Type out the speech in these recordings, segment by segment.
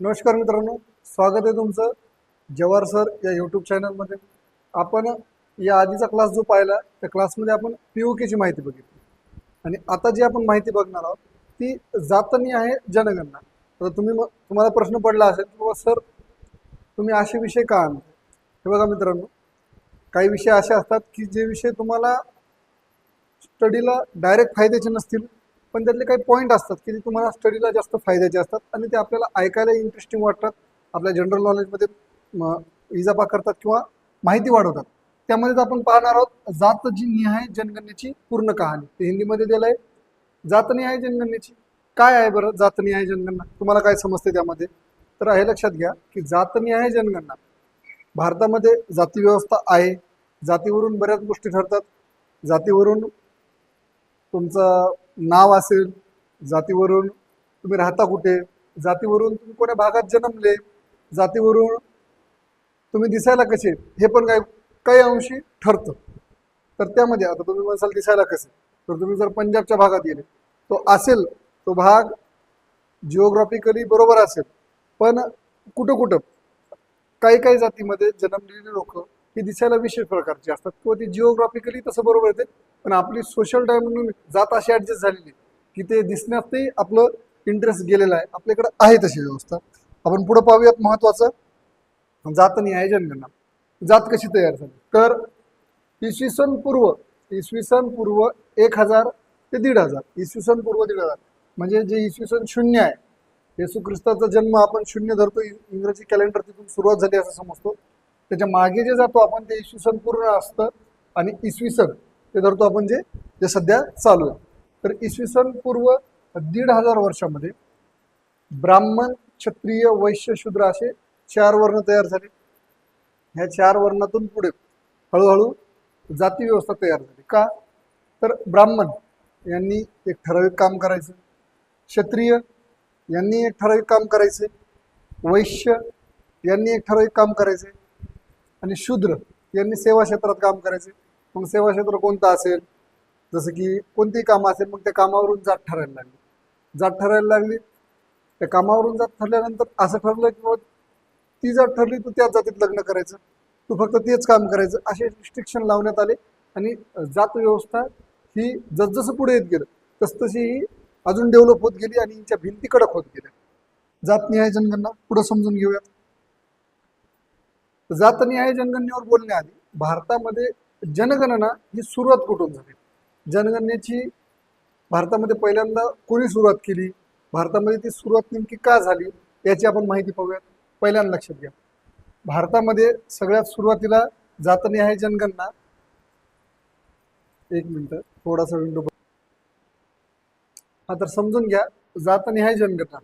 नमस्कार मित्रांनो स्वागत आहे तुमचं जवार सर या यूट्यूब चॅनलमध्ये आपण या आधीचा क्लास जो पाहिला त्या क्लासमध्ये आपण पी ओ केची माहिती बघितली. आणि आता जी आपण माहिती बघणार आहोत ती जातनी आहे जनगणना. तर तुम्ही मग तुम्हाला प्रश्न पडला असेल की बाबा सर तुम्ही असे विषय का आणता हे बघा मित्रांनो काही विषय असे असतात की जे विषय तुम्हाला स्टडीला डायरेक्ट फायद्याचे नसतील. पण त्यातले काही पॉईंट असतात की ते तुम्हाला स्टडीला जास्त फायद्याचे असतात आणि ते आपल्याला ऐकायला इंटरेस्टिंग वाटतात. आपल्या जनरल नॉलेजमध्ये इजाफा करतात किंवा माहिती वाढवतात. त्यामध्येच आपण पाहणार आहोत जात जी निहाय जनगणनेची पूर्ण कहाणी. ते हिंदीमध्ये दिलं आहे जात निहाय जनगणनेची. काय आहे बरं जात निहाय जनगणना? तुम्हाला काय समजते त्यामध्ये? तर हे लक्षात घ्या की जात निहाय जनगणना. भारतामध्ये जाती व्यवस्था आहे. जातीवरून बऱ्याच गोष्टी ठरतात. जातीवरून तुमचं नाव असेल जातीवरून तुम्ही राहता कुठे जातीवरून तुम्ही कोण्या भागात जन्मले जातीवरून तुम्ही दिसायला कसे हे पण काय काही अंशी ठरतं. तर त्यामध्ये आता तुम्ही म्हणसाल दिसायला कसे तर तुम्ही जर पंजाबच्या भागात गेले तो असेल तो भाग जिओग्राफिकली बरोबर असेल पण कुठं कुठं काही काही जातीमध्ये जन्मलेली लोक हे दिसायला विशेष प्रकारची असतात. किंवा ती जिओग्राफिकली तसं बरोबर येते. पण आपली सोशल डायमंड जात अशी ॲडजस्ट झालेली आहे की ते दिसण्यातही आपलं इंटरेस्ट गेलेला आहे. आपल्याकडे आहे तशी व्यवस्था. आपण पुढं पाहूयात महत्वाचं. जात आहे जनगणना जात कशी तयार झाली? तर इसवी सन पूर्व इसवी सन पूर्व एक हजार ते दीड हजार. इसवी सन पूर्व दीड हजार. म्हणजे जे इसवी सन शून्य आहे येसू ख्रिस्ताचा जन्म आपण शून्य धरतो. इंग्रजी कॅलेंडर तिथून सुरुवात झाली असं समजतो. त्याच्यामागे जे जातो आपण ते इसवी सन पूर्ण असतं आणि इसवी सन ते धरतो आपण जे जे सध्या चालू आहे. तर इसवी सन पूर्व दीड हजार वर्षामध्ये ब्राह्मण क्षत्रिय वैश्य शूद्र असे चार वर्ण तयार झाले. ह्या चार वर्णातून पुढे हळूहळू जाती व्यवस्था तयार झाली. का? तर ब्राह्मण यांनी एक ठराविक काम करायचं. क्षत्रिय यांनी एक ठराविक काम करायचे. वैश्य यांनी एक ठराविक काम करायचे. आणि शूद्र यांनी सेवा क्षेत्रात काम करायचे. मग सेवा क्षेत्र कोणतं असेल? जसं की कोणतीही कामं असेल मग त्या कामावरून जात ठरायला लागली. जात ठरायला लागली. त्या कामावरून जात ठरल्यानंतर असं ठरलं की ती जात ठरली तू त्याच जातीत लग्न करायचं. तू फक्त तेच काम करायचं. असे रिस्ट्रिक्शन लावण्यात आले. आणि जात व्यवस्था ही जसजसं पुढे येत गेलं तसतशी ही अजून डेव्हलप होत गेली आणि हिच्या भिंती कडक होत गेल्या. जात निहाय जनगणना पुढं समजून घेऊयात. जातनिहाय जनगणनेवर बोलण्याआधी भारतामध्ये जनगणना ही सुरुवात कुठून झाली? जनगणनेची भारतामध्ये पहिल्यांदा कोणी सुरुवात केली? भारतामध्ये ती सुरुवात नेमकी का झाली? याची आपण माहिती पाहूयात. पहिल्यांदा लक्षात घ्या. भारतामध्ये सगळ्यात सुरुवातीला जातनिहाय जनगणना. एक मिनिट थोडासा विंडो हा तर समजून घ्या जातनिहाय जनगणना.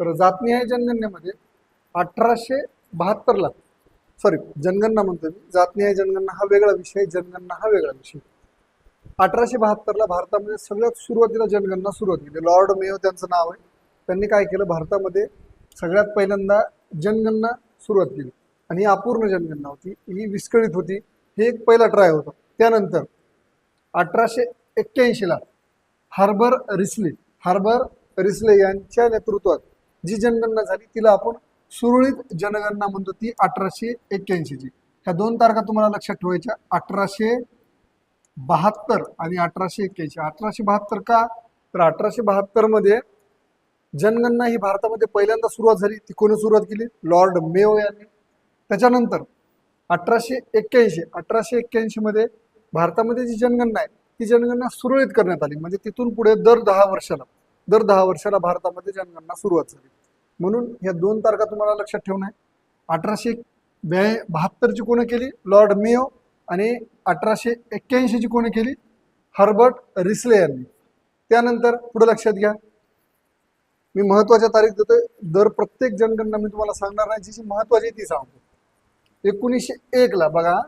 तर जातनिहाय जनगणनेमध्ये अठराशे बहात्तरला सॉरी जनगणना म्हणतो मी. जातनीय जनगणना हा वेगळा विषय जनगणना हा वेगळा विषय. अठराशे बहात्तरला भारतामध्ये सगळ्यात सुरुवातीला जनगणना सुरुवात केली म्हणजे लॉर्ड मेयो त्यांचं नाव आहे. त्यांनी काय केलं? भारतामध्ये सगळ्यात पहिल्यांदा जनगणना सुरुवात केली आणि ही अपूर्ण जनगणना होती. ही विस्कळीत होती. हे एक पहिला ट्राय होता. त्यानंतर अठराशे एक्क्याऐंशीला हार्बर रिस्ले हार्बर रिस्ले यांच्या नेतृत्वात जी जनगणना झाली तिला आपण सुरळीत जनगणना म्हणतो ती अठराशे एक्क्याऐंशीची. ह्या दोन तारखा तुम्हाला लक्षात ठेवायच्या. अठराशे बहात्तर आणि अठराशे एक्क्याऐंशी. अठराशे बहात्तर का? तर अठराशे बहात्तरमध्ये जनगणना ही भारतामध्ये पहिल्यांदा सुरुवात झाली. ती कोणी सुरुवात केली? लॉर्ड मेओ यांनी. त्याच्यानंतर अठराशे एक्क्याऐंशी अठराशे एक्क्याऐंशी मध्ये भारतामध्ये जी जनगणना आहे ती जनगणना सुरळीत करण्यात आली. म्हणजे तिथून पुढे दर दहा वर्षाला दर दहा वर्षाला भारतामध्ये जनगणना सुरुवात झाली. म्हणून ह्या दोन तारखा तुम्हाला लक्षात ठेवणं आहे. अठराशे ब्या बहात्तरची कोणी केली? लॉर्ड मेयो आणि अठराशे एक्क्याऐंशीची कोणी केली? हर्बर्ट रिसले यांनी. त्यानंतर पुढे लक्षात घ्या. मी महत्त्वाच्या तारीख देतोय. दर प्रत्येक जनगणना मी तुम्हाला सांगणार नाही. जी जी महत्वाची आहे ती सांगतो. एकोणीसशे एकला बघा.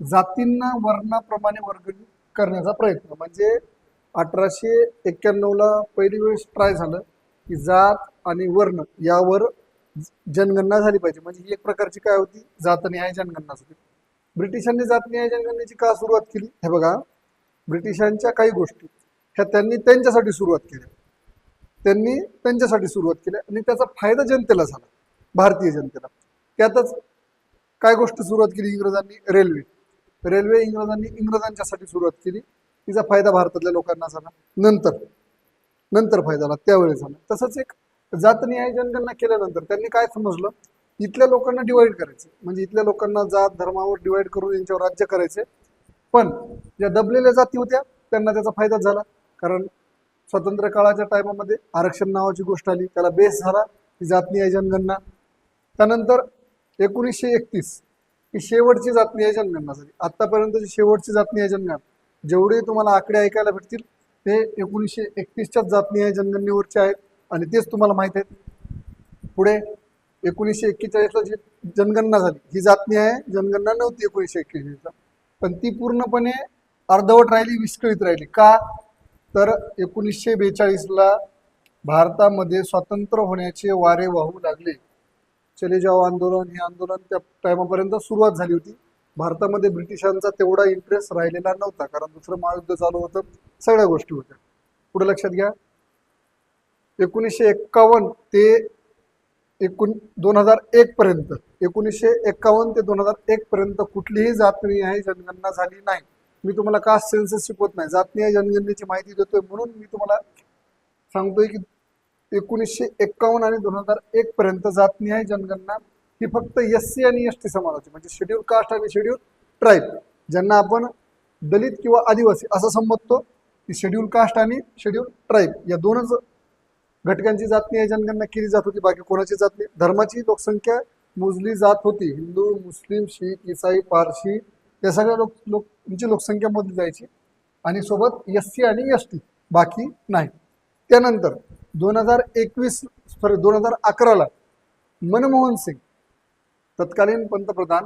जातींना वर्णाप्रमाणे वर्ग करण्याचा प्रयत्न. म्हणजे अठराशे एक्क्याण्णवला पहिली वेळेस ट्राय झालं. की जात आणि वर्ण यावर जनगणना झाली पाहिजे. म्हणजे ही एक प्रकारची काय होती? जात न्याय जनगणनाच होती ब्रिटिशांनी जात जनगणनेची का सुरुवात केली? हे बघा. ब्रिटिशांच्या काही गोष्टी ह्या त्यांनी त्यांच्यासाठी सुरुवात केल्या. त्यांनी त्यांच्यासाठी सुरुवात केली आणि त्याचा फायदा जनतेला झाला. भारतीय जनतेला. त्यातच काय गोष्ट सुरुवात केली इंग्रजांनी? रेल्वे. रेल्वे इंग्रजांनी इंग्रजांच्यासाठी सुरुवात केली. तिचा फायदा भारतातल्या लोकांना झाला. नंतर नंतर फायदा झाला त्यावेळेस झाला. तसंच एक जातनिहाय जनगणना केल्यानंतर त्यांनी काय समजलं? इथल्या लोकांना डिवाईड करायचे. म्हणजे इथल्या लोकांना जात धर्मावर डिवाईड करून यांच्यावर राज्य करायचे पण ज्या दबलेल्या जाती होत्या त्यांना त्याचा फायदा झाला. कारण स्वातंत्र्य काळाच्या टायमामध्ये आरक्षण नावाची गोष्ट आली त्याला बेस झाला ही जातनिहाय जनगणना त्यानंतर एकोणीसशे एकतीस ही शेवटची जातनिहाय जनगणना झाली. आतापर्यंतची शेवटची जातनिहाय जनगणना जेवढे तुम्हाला आकडे ऐकायला भेटतील ते एकोणीसशे एकतीसच्याच जातनीय जनगणनेवरचे आहेत आणि तेच तुम्हाला माहीत आहेत. पुढे एकोणीसशे एक्केचाळीसला जी जनगणना झाली ही जातनी आहे जनगणना नव्हती एकोणीसशे एक्केचाळीसला. पण ती पूर्णपणे अर्धवट राहिली विस्कळीत राहिली. का? तर एकोणीसशे बेचाळीसला भारतामध्ये स्वातंत्र्य होण्याचे वारे वाहू लागले. चले जाओ आंदोलन हे आंदोलन त्या टायमापर्यंत सुरुवात झाली होती. भारतामध्ये ब्रिटिशांचा तेवढा इंटरेस्ट राहिलेला नव्हता कारण दुसरं महायुद्ध चालू होतं सगळ्या गोष्टी होत्या. पुढे लक्षात घ्या एकोणीसशे एक्कावन्न ते एकूण दोन हजार एक पर्यंत एकोणीसशे एक्कावन्न ते दोन हजार एक पर्यंत कुठलीही आहे जनगणना झाली नाही. मी तुम्हाला कास्ट सेन्सस शिकवत नाही जातनिहाय जनगणनेची माहिती देतोय म्हणून मी तुम्हाला सांगतोय की एकोणीसशे एक्कावन्न आणि दोन हजार एक पर्यंत आहे जनगणना ही फक्त एस सी आणि एस टी समाजाची म्हणजे शेड्यूल कास्ट आणि शेड्यूल ट्राईब ज्यांना आपण दलित किंवा आदिवासी असं संबोधतो की शेड्यूल कास्ट आणि शेड्यूल ट्राईब या दोनच घटकांची जातनिहाय जनगणना केली जात होती बाकी कोणाची जात नाही. धर्माची लोकसंख्या मोजली जात होती. हिंदू मुस्लिम शीख इसाई पारशी या सगळ्या लोक लोकांची लोकसंख्या मोजली जायची. आणि सोबत एस सी आणि एस टी बाकी नाही. त्यानंतर दोन हजार एकवीस सॉरी दोन हजार अकराला मनमोहन सिंग तत्कालीन पंतप्रधान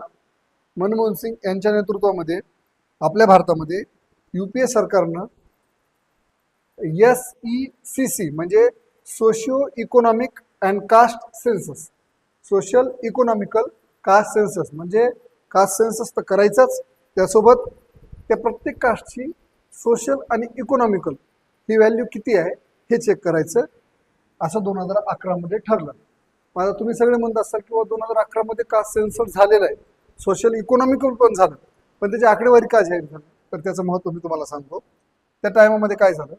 मनमोहन सिंग यांच्या नेतृत्वामध्ये आपल्या भारतामध्ये यू पी ए सरकारनं एस ई सी सी म्हणजे socio economic and caste census social economical caste census म्हणजे कास्ट सेन्सस तर करायचाच त्यासोबत त्या प्रत्येक कास्टची सोशल आणि इकॉनॉमिकल ही व्हॅल्यू किती आहे हे चेक करायचं असं दोन हजार अकरामध्ये ठरलं. माझा तुम्ही सगळे म्हणत असाल किंवा दोन हजार अकरामध्ये का सेन्सर झालेला आहे? सोशल इकॉनॉमिकल पण झालं. पण त्याची आकडेवारी का जाहीर झाली? तर त्याचं महत्त्व मी तुम्हाला सांगतो. त्या टायमामध्ये काय झालं?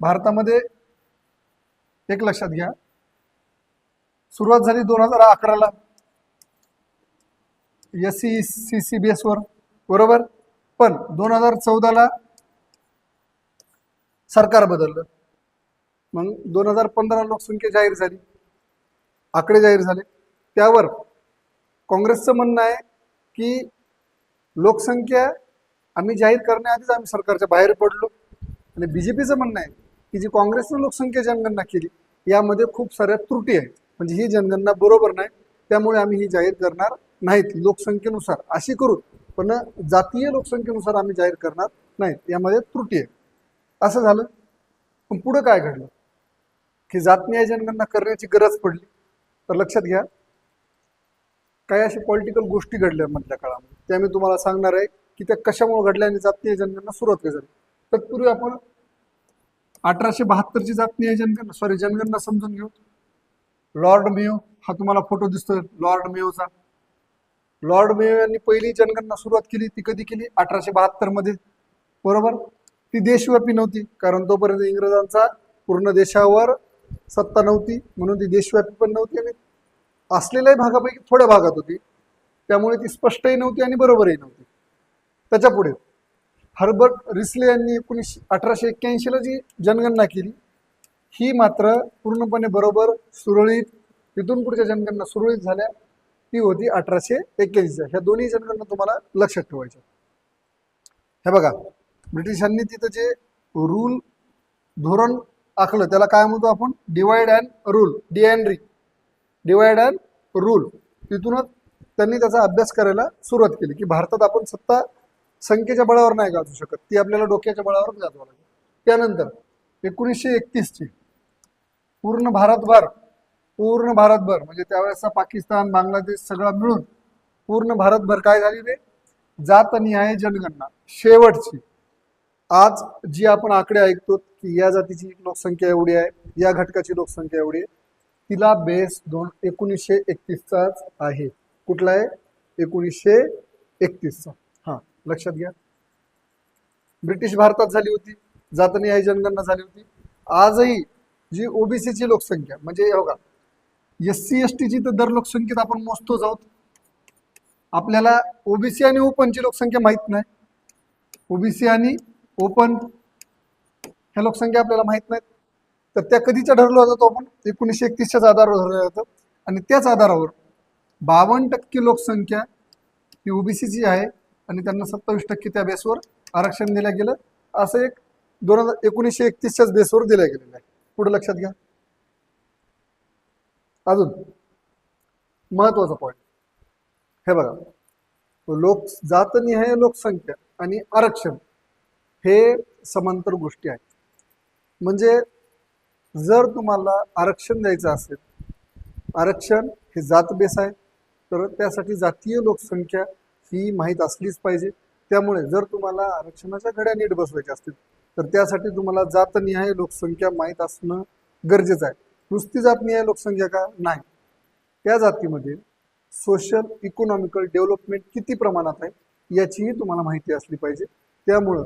भारतामध्ये एक लक्षात घ्या. सुरुवात झाली दोन हजार अकराला. S C C C B एसवर बरोबर? पण दोन हजार चौदाला सरकार बदललं. मग दोन हजार पंधरा लोकसंख्या जाहीर झाली. आकडे जाहीर झाले. त्यावर काँग्रेसचं म्हणणं आहे की लोकसंख्या आम्ही जाहीर करण्याआधीच आम्ही सरकारच्या बाहेर पडलो. आणि बी जे पीचं म्हणणं आहे की जी काँग्रेसनं लोकसंख्या जनगणना केली यामध्ये खूप साऱ्या त्रुटी आहेत. म्हणजे ही जनगणना बरोबर नाही त्यामुळे आम्ही ही जाहीर करणार नाहीत लोकसंख्येनुसार. अशी करू पण जातीय लोकसंख्येनुसार आम्ही जाहीर करणार नाहीत. यामध्ये त्रुटी आहे. असं झालं. पण पुढं काय घडलं? की जातनीय जनगणना करण्याची गरज पडली. तर लक्षात घ्या. काही अशा पॉलिटिकल गोष्टी घडल्या मधल्या काळामध्ये. त्या मी तुम्हाला सांगणार आहे की त्या कशामुळे घडल्या आणि जातीय जनगणना सुरुवात काय झाली. तत्पूर्वी आपण अठराशे बहात्तरची जातनीय जनगणना. सॉरी जनगणना समजून घेऊ. लॉर्ड मेयो हा तुम्हाला फोटो दिसतोय. लॉर्ड मेयोचा लॉर्ड मेयो यांनी पहिली जनगणना सुरुवात केली. ती कधी केली? अठराशे बहात्तरमध्ये बरोबर? ती देशव्यापी नव्हती. कारण तोपर्यंत इंग्रजांचा पूर्ण देशावर सत्ता नव्हती. म्हणून ती देशव्यापी पण नव्हती आणि असलेल्याही भागापैकी थोड्या भागात होती. त्यामुळे ती स्पष्टही नव्हती आणि बरोबरही नव्हती. त्याच्या पुढे हर्बर्ट रिसले यांनी एकोणीसशे अठराशे एक्क्याऐंशीला जी जनगणना केली ही मात्र पूर्णपणे बरोबर सुरळीत तिथून पुढच्या जनगणना सुरळीत झाल्या. ती होती अठराशे एक्क्याऐंशीच्या. ह्या दोन्ही जनगणना तुम्हाला लक्षात ठेवायच्या. हे बघा ब्रिटिशांनी तिथं जे रूल धोरण आखलं त्याला काय म्हणतो आपण? Divide and rule D and re divide and rule तिथूनच त्यांनी त्याचा अभ्यास करायला सुरुवात केली की भारतात आपण सत्ता संख्येच्या बळावर नाही गाजू शकत. ती आपल्याला डोक्याच्या बळावर गाजवा लागेल. त्यानंतर एकोणीसशे एकतीसची पूर्ण भारतभर पूर्ण भारतभर म्हणजे त्यावेळेसचा पाकिस्तान बांगलादेश सगळा मिळून पूर्ण भारतभर काय झाली रे जातनिहाय जनगणना. शेवटची. आज जी आपण आकडे ऐकतो की या जातीची लोकसंख्या एवढी आहे या घटकाची लोकसंख्या एवढी आहे तिला बेस दोन एकोणीसशे एकतीसचाच आहे. कुठला आहे एकोणीसशे एकतीसचा हा लक्षात घ्या. ब्रिटिश भारतात झाली होती. जातनी आई जनगणना झाली होती. आजही जी ओबीसीची लोकसंख्या म्हणजे हो का एस सी एस टीची तर दर लोकसंख्येत आपण मोजतोच आहोत. आपल्याला ओबीसी आणि ओपनची लोकसंख्या माहीत नाही. ओबीसी आणि ओपन ह्या लोकसंख्या आपल्याला माहीत नाहीत. तर त्या कधीच्या ठरवल्या जातो आपण? एकोणीसशे एकतीसच्याच आधारावर धरलं जातं आणि त्याच आधारावर बावन्न टक्के लोकसंख्या ही ओबीसीची आहे आणि त्यांना सत्तावीस टक्के त्या बेसवर आरक्षण दिलं गेलं. असं एक दोन हजार एकोणीसशे एकतीसच्याच बेसवर दिलं गेलेलं आहे. पुढे लक्षात घ्या. अजून महत्त्वाचा पॉईंट हे बघा. लोक जातनिहाय लोकसंख्या आणि आरक्षण हे समांतर गोष्टी आहेत. म्हणजे जर तुम्हाला आरक्षण द्यायचं असेल आरक्षण हे जात बेस आहे तर त्यासाठी जातीय लोकसंख्या ही माहीत असलीच पाहिजे. त्यामुळे जर तुम्हाला आरक्षणाच्या घड्या नीट बसवायच्या असतील तर त्यासाठी तुम्हाला जातनिहाय लोकसंख्या माहीत असणं गरजेचं आहे. नुसती जातनिहाय लोकसंख्या का? नाही. त्या जातीमध्ये सोशल इकॉनॉमिकल डेव्हलपमेंट किती प्रमाणात आहे याचीही तुम्हाला माहिती असली पाहिजे. त्यामुळं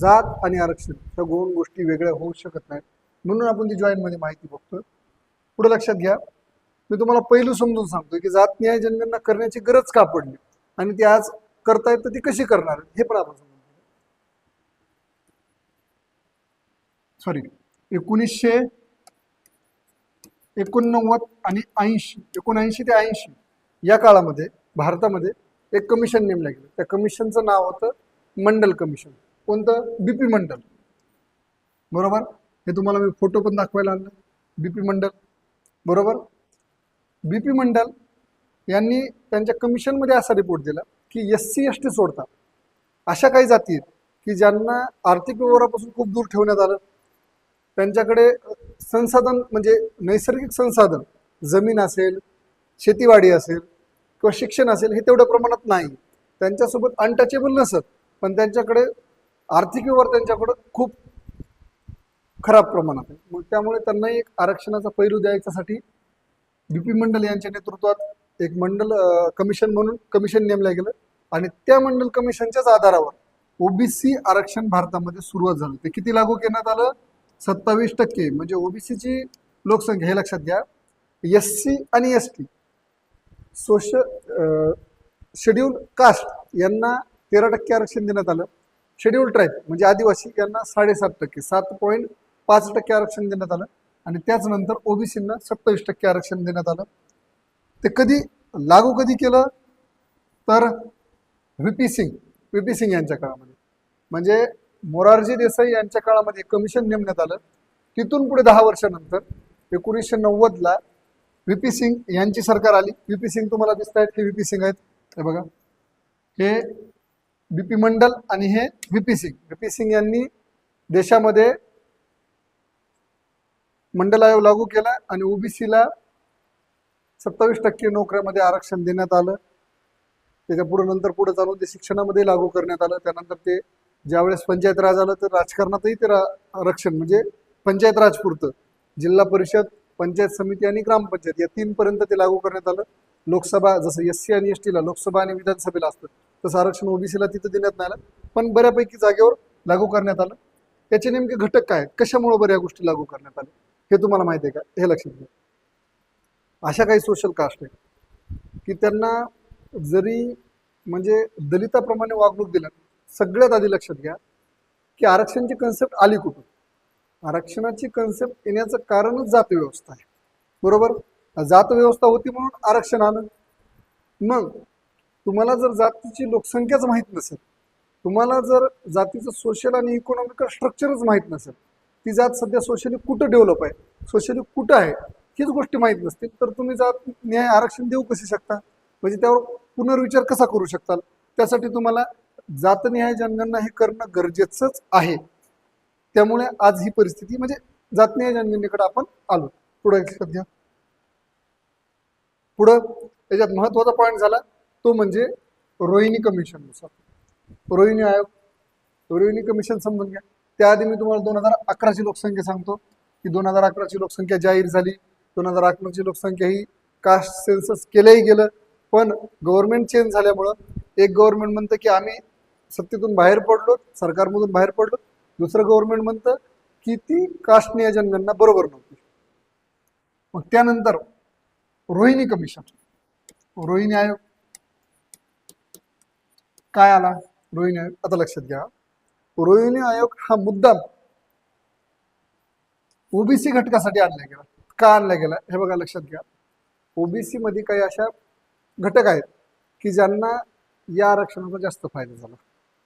जात आणि आरक्षण ह्या दोन गोष्टी वेगळ्या होऊ शकत नाहीत. म्हणून आपण ती जॉईनमध्ये माहिती बघतोय. पुढे लक्षात घ्या. मी तुम्हाला पहिलं समजून सांगतोय की जात न्याय जनगणना करण्याची गरज का पडली? आणि ती आज करतायत तर ती कशी करणार? आहेत हे पण आपण समजून सॉरी एकोणीसशे एकोणनव्वद आणि ऐंशी एकोणऐंशी ते ऐंशी या काळामध्ये भारतामध्ये एक कमिशन नेमलं गेलं. त्या कमिशनचं नाव होतं मंडल कमिशन कोणतं? बीपी मंडल. बरोबर? हे तुम्हाला मी फोटो पण दाखवायला आणलं. B P Mandal. बरोबर? बी पी मंडल यांनी त्यांच्या कमिशनमध्ये असा रिपोर्ट दिला की एस सी एस टी सोडता अशा काही जाती आहेत की ज्यांना आर्थिक व्यवहारापासून खूप दूर ठेवण्यात आलं. त्यांच्याकडे संसाधन म्हणजे नैसर्गिक संसाधन जमीन असेल शेतीवाडी असेल किंवा शिक्षण असेल हे तेवढ्या प्रमाणात नाही. त्यांच्यासोबत अनटचेबल नसत पण त्यांच्याकडे आर्थिक व्यवहार त्यांच्याकडं खूप खराब प्रमाणात आहे. मग त्यामुळे त्यांनाही एक आरक्षणाचा पैलू द्यायच्यासाठी बीपी मंडल यांच्या नेतृत्वात एक मंडल कमिशन म्हणून कमिशन नेमलं गेलं आणि त्या मंडल कमिशनच्याच आधारावर ओबीसी आरक्षण भारतामध्ये सुरुवात झाली. ते किती लागू करण्यात आलं? सत्तावीस टक्के. म्हणजे ओबीसीची लोकसंख्या हे लक्षात घ्या एस सी आणि S T social schedule caste यांना तेरा टक्के आरक्षण देण्यात आलं. शेड्यूल ट्राईब म्हणजे आदिवासी यांना साडेसात टक्के. सात पॉईंट पाच टक्के आरक्षण देण्यात आलं. आणि त्याचनंतर ओबीसींना सत्तावीस टक्के आरक्षण देण्यात आलं. ते कधी लागू कधी केलं? तर V P Singh V P Singh यांच्या काळामध्ये. म्हणजे मोरारजी देसाई यांच्या काळामध्ये कमिशन नेमण्यात आलं. तिथून पुढे दहा वर्षानंतर एकोणीसशे नव्वदला व्ही पी सिंग यांची सरकार आली. व्ही पी सिंग तुम्हाला दिसत आहेत हे व्ही पी सिंग आहेत? हे बघा. हे बी पी मंडल आणि हे V P Singh. V P Singh यांनी देशामध्ये मंडल आयोग लागू केला आणि ओबीसीला सत्तावीस टक्के नोकऱ्यामध्ये आरक्षण देण्यात आलं. त्याच्या पुढे नंतर पुढे चालून ते शिक्षणामध्ये लागू करण्यात आलं. त्यानंतर ते ज्यावेळेस पंचायत राज आलं तर राजकारणातही ते रा- आरक्षण म्हणजे पंचायत राज पुरतं. जिल्हा परिषद पंचायत समिती आणि ग्रामपंचायत या तीनपर्यंत ते लागू करण्यात आलं. लोकसभा जसं एस सी आणि एस टीला लोकसभा आणि विधानसभेला असतं तसं आरक्षण ओबीसीला तिथं देण्यात नाही आलं. पण बऱ्यापैकी जागेवर लागू करण्यात आलं. त्याचे नेमके घटक काय? कशामुळं कशामुळे बऱ्या गोष्टी लागू करण्यात आल्या? हे तुम्हाला माहिती आहे का? हे लक्षात घ्या. अशा काही सोशल कास्ट आहेत की त्यांना जरी म्हणजे दलिताप्रमाणे वागणूक दिलं सगळ्यात आधी लक्षात घ्या की आरक्षणची कन्सेप्ट आली कुठून? आरक्षणाची कन्सेप्ट येण्याचं कारणच जात व्यवस्था आहे. बरोबर? जात व्यवस्था होती म्हणून आरक्षण आलं. मग तुम्हाला जर जातीची लोकसंख्याच माहीत नसेल तुम्हाला जर जातीचं सोशल आणि इकॉनॉमिकल स्ट्रक्चरच माहीत नसेल ती जात सध्या सोशली कुठं डेव्हलप आहे? सोशली कुठं आहे? हीच गोष्टी माहीत नसतील तर तुम्ही जात न्याय आरक्षण देऊ कशी शकता? म्हणजे त्यावर पुनर्विचार कसा करू शकताल? त्यासाठी तुम्हाला जातनिहाय जनगणना हे करणं गरजेचंच आहे. त्यामुळे आज ही परिस्थिती म्हणजे जातनिहाय जनगणनेकडे आपण आलो. पुढे सध्या घ्या. पुढं त्याच्यात महत्त्वाचा पॉईंट झाला. तो म्हणजे रोहिणी कमिशननुसार रोहिणी आयोग. रोहिणी कमिशन समजून घ्या. त्याआधी मी तुम्हाला दोन हजार अकराची लोकसंख्या सांगतो की दोन हजार अकराची लोकसंख्या जाहीर झाली दोन हजार अकराची लोकसंख्या ही कास्ट सेन्सस केलंही गेलं पण गव्हर्नमेंट चेंज झाल्यामुळं एक गव्हर्नमेंट म्हणतं की आम्ही सत्तेतून बाहेर पडलो सरकारमधून बाहेर पडलो दुसरं गव्हर्नमेंट म्हणतं की ती कास्ट नियोजन बरोबर नव्हती. मग त्यानंतर रोहिणी कमिशन रोहिणी आयोग. काय आला? रोहिणी आयोग. आता लक्षात घ्या. रोहिणी आयोग हा मुद्दाम ओबीसी घटकासाठी आणला गेला. का आणला गेला? हे बघा लक्षात घ्या. ओबीसी मध्ये काही अशा घटक आहेत की ज्यांना या आरक्षणाचा जास्त फायदा झाला.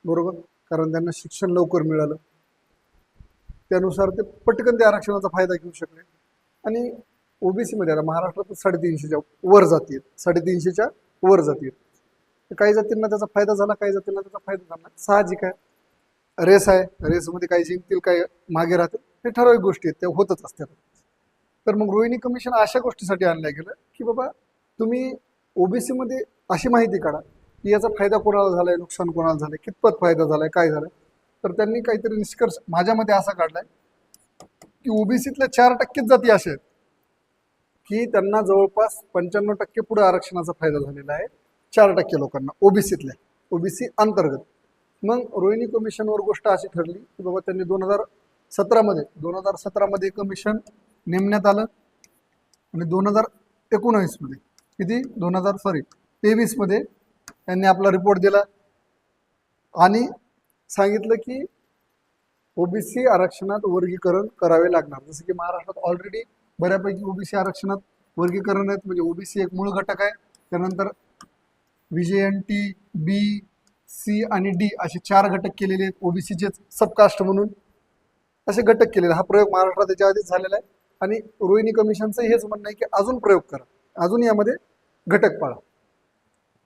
बरोबर? कारण त्यांना शिक्षण लवकर मिळालं. त्यानुसार ते पटकन त्या आरक्षणाचा फायदा घेऊ शकले. आणि ओबीसी मध्ये आता महाराष्ट्रात साडेतीनशेच्या वर जाती आहेत साडेतीनशेच्या वर जाती आहेत काही जातींना त्याचा फायदा झाला काही जातींना त्याचा फायदा झाला. साहजिक आहे. रेस आहे. रेसमध्ये काही जिंकतील काही मागे राहतील. हे ठराविक गोष्टी आहेत. त्या होतच असतात. तर मग रोहिणी कमिशन अशा गोष्टीसाठी आणलं गेलं की बाबा तुम्ही ओबीसीमध्ये अशी माहिती काढा की याचा फायदा कोणाला झालाय नुकसान कोणाला झालंय कितपत फायदा झालाय काय झालाय. तर त्यांनी काहीतरी निष्कर्ष माझ्या मते असा काढलाय की ओबीसीतल्या चार टक्केच जाती अशा आहेत की त्यांना जवळपास पंच्याण्णव टक्के पुढे आरक्षणाचा फायदा झालेला आहे चार टक्के लोकांना ओबीसीतल्या. ओबीसी अंतर्गत. मग रोहिणी कमिशनवर गोष्ट अशी ठरली की बाबा त्यांनी दोन हजार सतरामध्ये दोन हजार सतरामध्ये कमिशन नेमण्यात आलं आणि दोन हजार एकोणावीसमध्ये किती? दोन हजार सॉरी तेवीसमध्ये त्यांनी आपला रिपोर्ट दिला आणि सांगितलं की ओबीसी आरक्षणात वर्गीकरण करावे लागणार. जसं की महाराष्ट्रात ऑलरेडी बऱ्यापैकी ओबीसी आरक्षणात वर्गीकरण आहेत. म्हणजे ओबीसी एक मूळ घटक आहे. त्यानंतर एन टी बी सी आणि डी असे चार घटक केलेले आहेत. ओबीसीचे सबकास्ट म्हणून असे घटक केलेले हा प्रयोग महाराष्ट्रात त्याच्या आधीच झालेला आहे. आणि रोहिणी कमिशनचं हेच म्हणणं आहे की अजून प्रयोग करा. अजून यामध्ये घटक पाळा.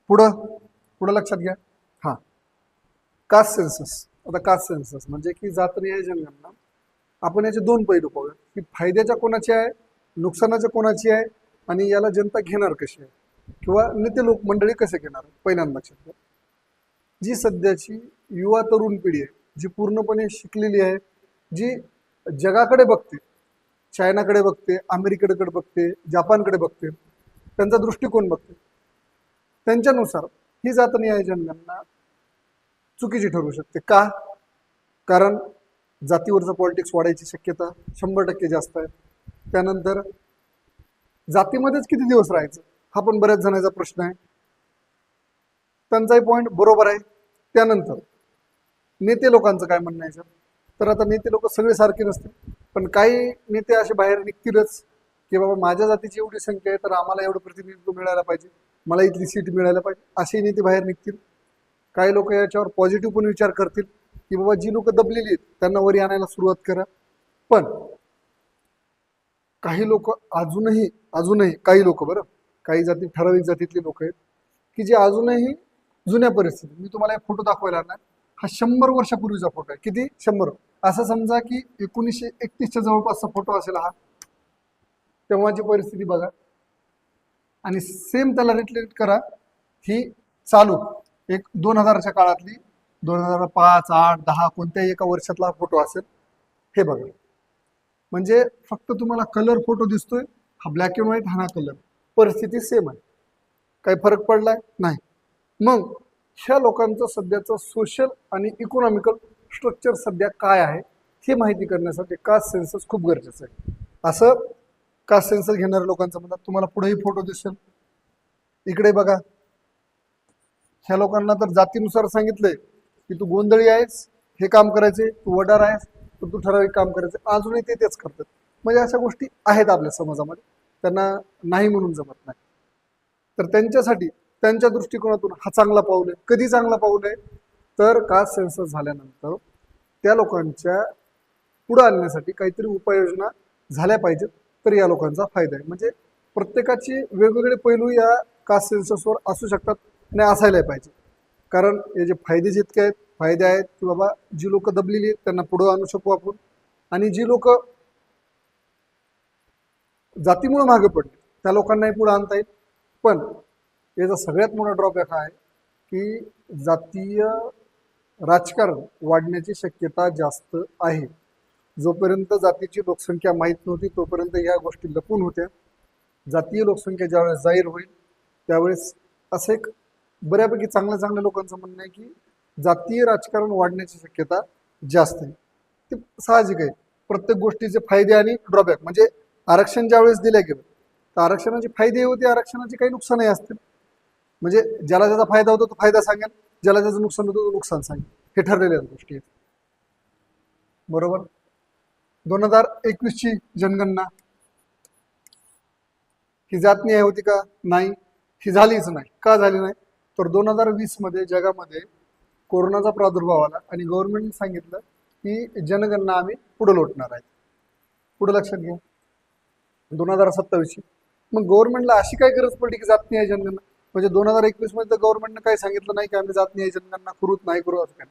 पुढं पुढं लक्षात घ्या. हां. कास्ट सेन्सस आता कास्ट सेन्सस म्हणजे की जातनीय जनगणना आपण याचे दोन पैलू पाहूया. की फायद्याच्या कोणाची आहे नुकसानाच्या कोणाची आहे आणि याला जनता घेणार कशी आहे? किंवा नेते लोक मंडळी कसे घेणार? पहिल्यांदा लक्षात घ्या जी सध्याची युवा तरुण पिढी आहे जी पूर्णपणे शिकलेली आहे जी जगाकडे बघते चायनाकडे बघते अमेरिकेकडे बघते जापानकडे बघते त्यांचा दृष्टिकोन बघते त्यांच्यानुसार ही जात जनगणना चुकीची ठरू शकते. का? कारण जातीवरचं पॉलिटिक्स वाढायची शक्यता शंभर टक्के जास्त आहे. त्यानंतर जातीमध्येच किती दिवस राहायचं हा पण बऱ्याच जणांचा प्रश्न आहे. त्यांचाही पॉईंट बरोबर आहे. त्यानंतर नेते लोकांचं काय म्हणणं आहे सर? तर आता नेते लोक सगळे सारखे नसते. पण काही नेते असे बाहेर निघतीलच की बाबा माझ्या जातीची एवढी संख्या आहे तर आम्हाला एवढं प्रतिनिधित्व मिळायला पाहिजे. मला इथली सीट मिळायला पाहिजे. असेही नेते बाहेर निघतील. काही लोक याच्यावर पॉझिटिव्ह पण विचार करतील की बाबा जी लोक दबलेली आहेत त्यांना वरी आणायला सुरुवात करा. पण काही लोक अजूनही अजूनही काही लोक बरं काही जाती ठराविक जातीतली लोक आहेत की जे अजूनही जुन्या परिस्थितीत. मी तुम्हाला एक फोटो दाखवायला आणणार हा शंभर वर्षापूर्वीचा फोटो आहे. किती? शंभर. असं समजा की एकोणीसशे एकतीसच्या जवळपासचा फोटो असेल हा. तेव्हाची परिस्थिती बघा. आणि सेम त्याला रिलेट करा. ही चालू. एक दोन हजारच्या काळातली दोन हजार पाच आठ दहा कोणत्याही एका वर्षातला फोटो असेल. हे बघा. म्हणजे फक्त तुम्हाला कलर फोटो दिसतोय. हा ब्लॅक अँड व्हाईट हा ना कलर परिस्थिती सेम आहे. काही फरक पडलाय? नाही. मग ह्या लोकांचं सध्याचं सोशल आणि इकॉनॉमिकल स्ट्रक्चर सध्या काय आहे हे माहिती करण्यासाठी कास्ट सेन्सस खूप गरजेचं आहे. असं कास्ट सेन्सस घेणाऱ्या लोकांचं म्हणतात तुम्हाला पुढेही फोटो दिसेल. इकडे बघा. ह्या लोकांना तर जातीनुसार सांगितलंय की तू गोंधळी आहेस हे काम करायचे तू वडार आहेस तर तू ठराविक काम करायचं अजूनही ते तेच करतात. म्हणजे अशा गोष्टी आहेत आपल्या समाजामध्ये. त्यांना नाही म्हणून जमत नाही. तर त्यांच्यासाठी त्यांच्या दृष्टिकोनातून हा चांगला पाऊल आहे. कधी चांगला पाऊल आहे? तर कास्ट सेन्सस झाल्यानंतर त्या लोकांच्या पुढं आणण्यासाठी काहीतरी उपाययोजना झाल्या पाहिजेत तर या लोकांचा फायदा आहे. म्हणजे प्रत्येकाचे वेगवेगळे पैलू या कास्ट सेन्ससवर असू शकतात आणि असायला पाहिजे कारण याचे फायदे जितके आहेत फायदे आहेत की बाबा जी लोक दबलेली आहेत त्यांना पुढं आणू शकू आपण. आणि जी लोक जातीमुळे मागे पडली त्या लोकांनाही पुढे आणता येईल. पण याचा सगळ्यात मोठा ड्रॉबॅक हा आहे की जातीय राजकारण वाढण्याची शक्यता जास्त आहे. जोपर्यंत जातीची लोकसंख्या माहीत नव्हती तोपर्यंत या गोष्टी लपून होत्या. जातीय लोकसंख्या ज्यावेळेस जाहीर होईल त्यावेळेस असं एक बऱ्यापैकी चांगल्या चांगल्या लोकांचं म्हणणं आहे की जातीय राजकारण वाढण्याची शक्यता जास्त आहे. ते साहजिक आहे. प्रत्येक गोष्टीचे फायदे आणि ड्रॉबॅक म्हणजे आरक्षण ज्यावेळेस दिलं गेलं तर आरक्षणाचे फायदे होते आरक्षणाचे काही नुकसानही असतील. म्हणजे ज्याला ज्याचा फायदा होतो तो फायदा सांगेल ज्याला ज्याचं नुकसान होतं तो नुकसान सांगेल. हे ठरलेल्या गोष्टी. आहेत बरोबर? दोन हजार एकवीसची जनगणना. ही जात नाही होती का? नाही. ही झालीच नाही. का झाली नाही? तर दोन हजार वीसमध्ये जगामध्ये कोरोनाचा प्रादुर्भाव आला आणि गव्हर्नमेंटने सांगितलं की जनगणना आम्ही पुढे लोटणार आहे. पुढे लक्षात घ्या. दोन हजार सत्तावीसची. मग गव्हर्नमेंटला अशी काय गरज पडली की जात न्याय जनगणना? म्हणजे दोन हजार एकवीसमध्ये तर गव्हर्नमेंटनं काही सांगितलं नाही की आम्ही जात न्याय जनगणना करूच नाही करू असं काही.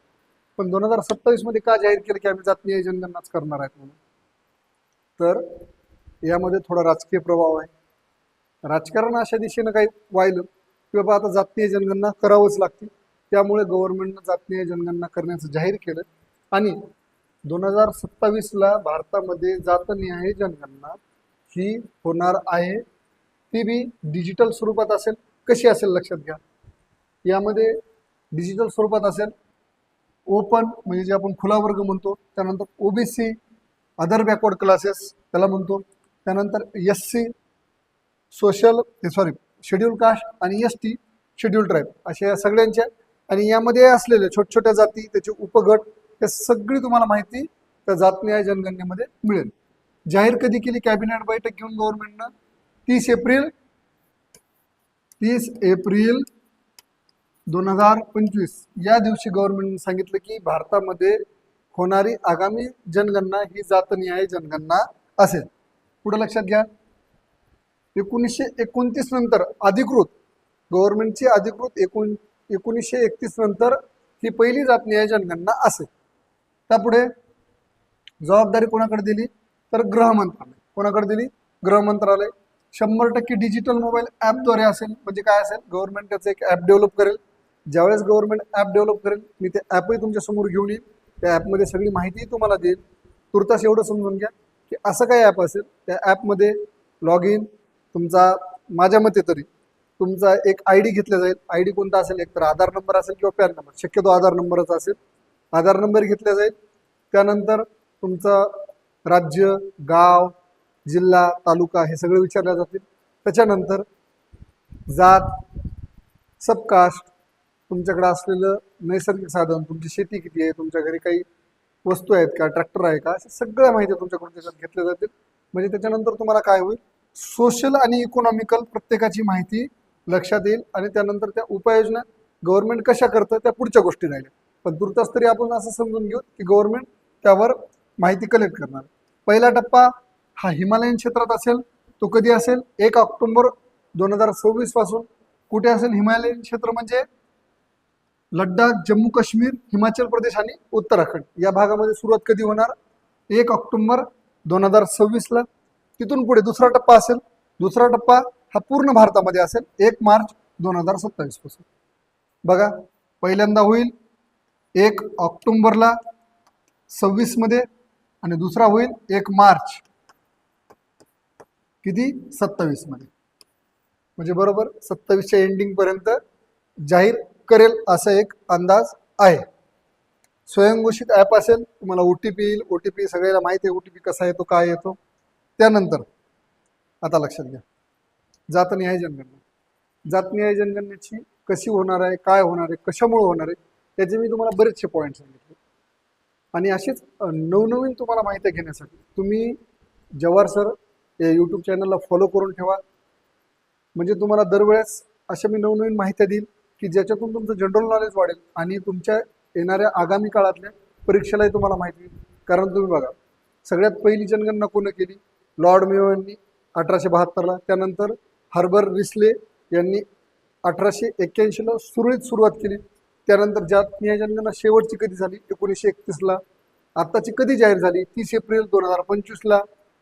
पण दोन हजार सत्तावीसमध्ये का जाहीर केलं की आम्ही जात न्याय जनगणनाच करणार आहेत म्हणून? तर यामध्ये थोडा राजकीय प्रभाव आहे. राजकारण अशा दिशेनं काही व्हायलं की बाबा आता जातीय जनगणना करावंच लागते त्यामुळे गव्हर्नमेंटनं जातीय जनगणना करण्याचं जाहीर केलं. आणि दोन हजार सत्तावीसला भारतामध्ये जातनिहाय जनगणना ही होणार आहे. ती बी डिजिटल स्वरूपात असेल. कशी असेल लक्षात घ्या. यामध्ये डिजिटल स्वरूपात असेल ओपन म्हणजे जे आपण खुला वर्ग म्हणतो त्यानंतर ओबीसी अदर बॅकवर्ड क्लासेस त्याला म्हणतो. त्यानंतर S C social sorry schedule caste आणि एस टी शेड्यूल ट्राईब अशा या सगळ्यांच्या आणि यामध्ये असलेल्या छोट्या छोट्या जाती त्याचे उपगट हे सगळी तुम्हाला माहिती त्या जातन्याय जनगणनेमध्ये मिळेल. जाहीर कधी केली कॅबिनेट बैठक घेऊन गव्हर्नमेंटनं तीस एप्रिल तीस एप्रिल दोन हजार पंचवीस. या दिवशी गव्हर्नमेंटने सांगितलं की भारतामध्ये होणारी आगामी जनगणना ही जातनिहाय जनगणना असेल. पुढे लक्षात घ्या. एकोणीसशे एकोणतीस नंतर अधिकृत गव्हर्नमेंटची अधिकृत एकूण एकोणीसशे एकतीस नंतर ही पहिली जातनिहाय जनगणना असेल. त्यापुढे जबाबदारी कोणाकडे दिली? तर गृह मंत्रालय. कोणाकडे दिली? गृह मंत्रालय. शंभर टक्के डिजिटल मोबाईल ॲपद्वारे असेल. म्हणजे काय असेल? गव्हर्नमेंट त्याचं एक ॲप डेव्हलप करेल. ज्यावेळेस गव्हर्नमेंट ॲप डेव्हलप करेल मी ते ॲपही तुमच्यासमोर घेऊन येईल. त्या ॲपमध्ये सगळी माहितीही तुम्हाला देईल. तुर्तास एवढं समजून घ्या की असं काय ॲप असेल त्या ॲपमध्ये लॉग इन तुमचा माझ्या मते तरी तुमचा एक आय डी घेतला जाईल. आय डी कोणता असेल? एक तर आधार नंबर असेल किंवा पॅन नंबर शक्यतो आधार नंबरच असेल. आधार नंबर घेतला जाईल. त्यानंतर तुमचं राज्य गाव जिल्हा तालुका हे सगळे विचारले जातील. त्याच्यानंतर जात सबकास्ट तुमच्याकडे असलेलं नैसर्गिक साधन तुमची शेती किती आहे तुमच्या घरी काही वस्तू आहेत का ट्रॅक्टर आहे का अशा सगळ्या माहिती तुमच्याकडून त्याच्यात घेतल्या जातील. म्हणजे त्याच्यानंतर तुम्हाला काय होईल? सोशल आणि इकॉनॉमिकल प्रत्येकाची माहिती लक्षात येईल आणि त्यानंतर त्या उपाययोजना गव्हर्नमेंट कशा करतं त्या पुढच्या गोष्टी राहिल्या. पण तुर्तास तरी आपण असं समजून घेऊ की गव्हर्नमेंट त्यावर माहिती कलेक्ट करणार. पहिला टप्पा हा हिमालयन क्षेत्रात असेल तो कधी असेल? एक ऑक्टोंबर दोन हजार सव्वीसपासून. कुठे असेल हिमालयन क्षेत्र म्हणजे? लडाख जम्मू काश्मीर हिमाचल प्रदेश आणि उत्तराखंड. या भागामध्ये सुरुवात कधी होणार? एक ऑक्टोंबर दोन हजार सव्वीसला. तिथून पुढे दुसरा टप्पा असेल. दुसरा टप्पा हा पूर्ण भारतामध्ये असेल. एक मार्च दोन हजार सत्तावीसपासून. बघा पहिल्यांदा होईल एक ऑक्टोंबरला सव्वीसमध्ये आणि दुसरा होईल एक मार्च. किती? सत्तावीसमध्ये म्हणजे बरोबर सत्तावीसच्या एंडिंगपर्यंत जाहीर करेल असा एक अंदाज आहे. स्वयंघोषित ॲप असेल तुम्हाला ओ टी पी येईल. ओ टी पी सगळ्याला माहिती आहे ओ टी पी कसा येतो काय येतो. त्यानंतर आता लक्षात घ्या. जातनिहाय जनगणना. जातनिहाय जनगणनेची कशी होणार आहे काय होणार आहे कशामुळे होणार आहे त्याचे मी तुम्हाला बरेचसे पॉईंट सांगितले. आणि असेच नवनवीन तुम्हाला माहिती घेण्यासाठी तुम्ही जवाहर सर यूट्यूब चॅनलला फॉलो करून ठेवा. म्हणजे तुम्हाला दरवेळेस अशा मी नवनवीन माहित्या देईल की ज्याच्यातून तुमचं जनरल नॉलेज वाढेल आणि तुमच्या येणाऱ्या आगामी काळातल्या परीक्षेलाही तुम्हाला माहिती होईल कारण तुम्ही बघा सगळ्यात पहिली जनगणना कोणी केली? लॉर्ड मेयो यांनी अठराशे बहात्तरला त्यानंतर हर्बर रिस्ले यांनी अठराशे एक्क्याऐंशीला सुरळीत सुरुवात केली. त्यानंतर ज्यात न्याय जनगणना शेवटची कधी झाली? एकोणीसशे एकतीसला आत्ताची कधी जाहीर झाली? तीस एप्रिल दोन हजार पंचवीसला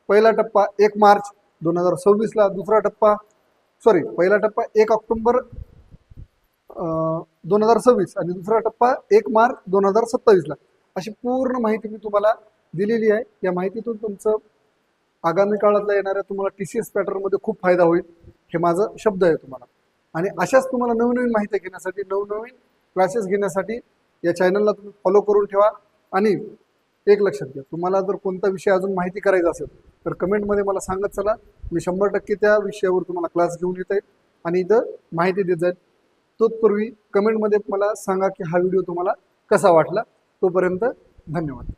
पहिला टप्पा एक मार्च दोन हजार सव्वीसला दुसरा टप्पा सॉरी पहिला टप्पा एक ऑक्टोबर दोन हजार सव्वीस आणि दुसरा टप्पा एक मार्च दोन हजार सत्तावीसला. अशी पूर्ण माहिती मी तुम्हाला दिलेली आहे. या माहितीतून तुमचं आगामी काळातला येणाऱ्या तुम्हाला टी सी एस पॅटर्नमध्ये खूप फायदा होईल हे माझं शब्द आहे तुम्हाला. आणि अशाच तुम्हाला नवनवीन माहिती घेण्यासाठी नवनवीन क्लासेस घेण्यासाठी या चॅनलला तुम्ही फॉलो करून ठेवा. आणि एक लक्षात घ्या. तुम्हाला जर कोणता विषय अजून माहिती करायचा असेल तर कमेंटमध्ये मला सांगत चला. मी शंभर टक्के त्या विषयावर तुम्हाला क्लास घेऊन येत आहे आणि इथं माहिती देत जाईल. तत्पूर्वी कमेंटमध्ये मला सांगा की हा व्हिडिओ तुम्हाला कसा वाटला. तोपर्यंत धन्यवाद.